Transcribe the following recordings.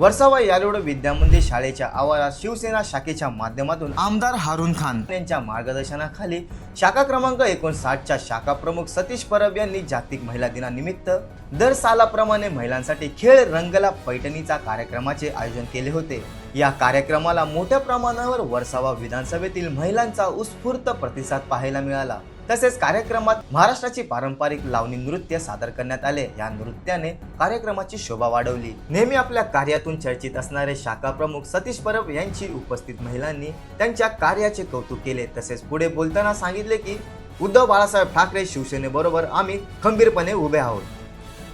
वर्सावा यारोड विद्यामंदिर शाळेच्या आवारात शिवसेना शाखेच्या माध्यमातून आमदार हारून खान यांच्या मार्गदर्शनाखाली शाखा क्रमांक एकोणसाठच्या शाखा प्रमुख सतीश परब यांनी जागतिक महिला दिनानिमित्त दर सालाप्रमाणे महिलांसाठी खेळ रंगला पैठणीचा कार्यक्रमाचे आयोजन केले होते. या कार्यक्रमाला मोठ्या प्रमाणावर वर्सावा विधानसभेतील महिलांचा उत्स्फूर्त प्रतिसाद पाहायला मिळाला. तसेच कार्यक्रमात महाराष्ट्राची पारंपरिक लावणी नृत्य सादर करण्यात आले. या नृत्याने कार्यक्रमाची शोभा वाढवली. नेहमी आपल्या कार्यातून चर्चित असणारे शाखा प्रमुख सतीश परब यांची उपस्थित महिलांनी त्यांच्या कार्याचे कौतुक केले. तसेच पुढे बोलताना सांगितले की उद्धव बाळासाहेब ठाकरे शिवसेनेबरोबर आम्ही खंबीरपणे उभे आहोत.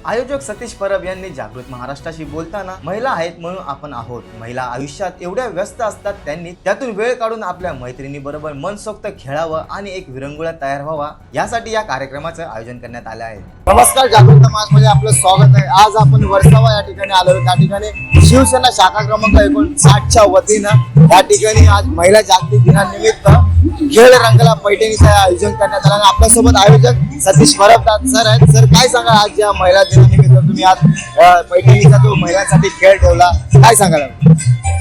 आयोजक सतीश परब यांनी जागृत महाराष्ट्राशी बोलताना महिला आहेत म्हणून आपण आहोत. महिला आयुष्यात एवढ्या व्यस्त असतात त्यांनी त्यातून वेळ काढून आपल्या मैत्रिणी बरोबर मनसोक्त खेळावं आणि एक विरंगुळा तयार व्हावा यासाठी या कार्यक्रमाचं आयोजन करण्यात आलं आहे. नमस्कार जागृत समाजमध्ये आपलं स्वागत आहे. आज आपण वर्षावा या ठिकाणी आलो त्या ठिकाणी शिवसेना शाखा क्रमांक एकोणसाठच्या वतीनं या ठिकाणी आज महिला जागतिक दिनानिमित्त खेळ रंगला पैठणीचं आयोजन करण्यात आलं आणि आपल्यासोबत आयोजक सतीश परबदास सर आहेत. सर काय सांगा आज या महिला दिनानिमित्त तुम्ही आज पैठणीचा जो महिलांसाठी खेळ ठेवला काय सांगाल?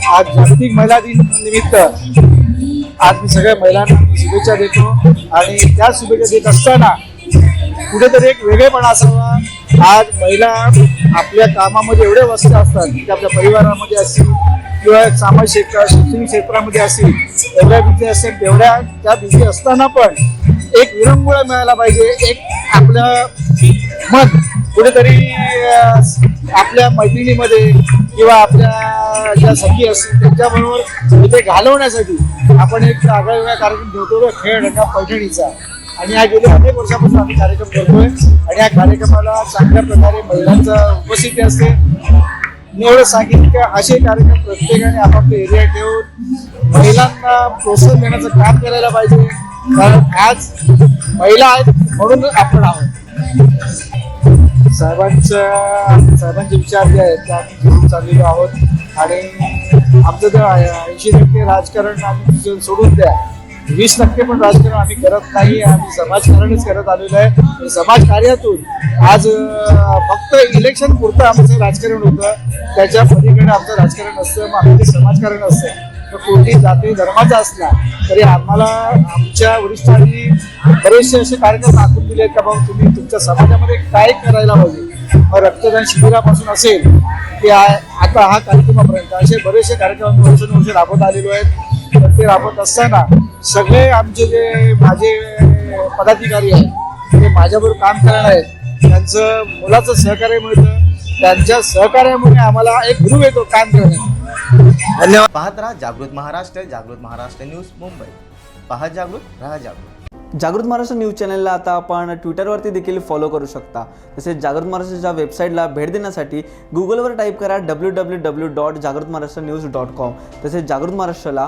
आज जागतिक महिला दिन निमित्त आज मी सगळ्या महिलांना मी शुभेच्छा देतो आणि त्या शुभेच्छा देत असताना कुठेतरी एक वेगळेपणा असावा. आज महिला आपल्या कामामध्ये एवढे व्यस्त असतात की आपल्या परिवारामध्ये असतील किंवा सामाजिक क्षेत्र शैक्षणिक क्षेत्रामध्ये असतील एवढ्या बिझी असतील तेवढ्या त्या बिझी असताना पण एक विरंगुळा मिळायला पाहिजे एक आपलं मन कुठेतरी आपल्या मैत्रिणीमध्ये किंवा आपल्या ज्या सखी असतील त्यांच्याबरोबर इथे घालवण्यासाठी आपण एक आगळा वेगळा कार्यक्रम ठेवतो खेळ रंगा पैठणीचा. आणि हा गेले अनेक वर्षापासून आम्ही कार्यक्रम करतोय आणि या कार्यक्रमाला चांगल्या प्रकारे महिलांचा उपस्थिती असते. मी एवढं सांगितलं की असे कार्यक्रम प्रत्येकाने आपापल्या एरिया ठेवून महिलांना प्रोत्साहन देण्याचं काम करायला पाहिजे. कारण आज महिला आहेत म्हणून आपण आहोत. साहेबांच्या साहेबांचे विचार जे आहेत ते आम्ही घेऊन चाललेलो आहोत. आणि आमचं तर ऐंशी टक्के राजकारण आम्ही सोडून द्या. वीस टक्के पण राजकारण आम्ही करत नाही आम्ही समाजकारणच करत आलेलो आहे. समाजकार्यातून आज फक्त इलेक्शन पुरतं आमचं राजकारण होतं त्याच्या पलीकडे आमचं राजकारण असतं मग आमचं ते समाजकारण असतं. तर कोणती जाती धर्माचा असला तरी आम्हाला आमच्या वरिष्ठांनी बरेचसे असे कार्यक्रम आखून दिले आहेत का बाबा तुम्ही तुमच्या समाजामध्ये काय करायला पाहिजे मग रक्तदान शिबिरापासून असेल की आता हा कार्यक्रमापर्यंत असे बरेचसे कार्यक्रम वर्षानुवर्ष राबवत आलेलो आहेत. तर ते राबवत असताना सगळे आमचे जे माझे पदाधिकारी आहेत ते माझ्याबरोबर काम करणार आहेत. त्यांचं मुलाचं सहकार्य मिळतं. त्यांच्या सहकार्यामुळे आम्हाला एक गुरु येतो काम करण्यात धन्यवाद. पाहत राहा जागृत महाराष्ट्र जागृत महाराष्ट्र न्यूज मुंबई. पाहत जागृत राहा जागृत. जागृत महाराष्ट्र न्यूज चॅनलला आता आपण ट्विटरवरती देखील फॉलो करू शकता. तसेच जागृत महाराष्ट्राच्या वेबसाईटला भेट देण्यासाठी गुगलवर टाईप करा डब्ल्यू डब्ल्यू डब्ल्यू डॉट जागृत महाराष्ट्र न्यूज डॉट कॉम तसेच जागृत महाराष्ट्राला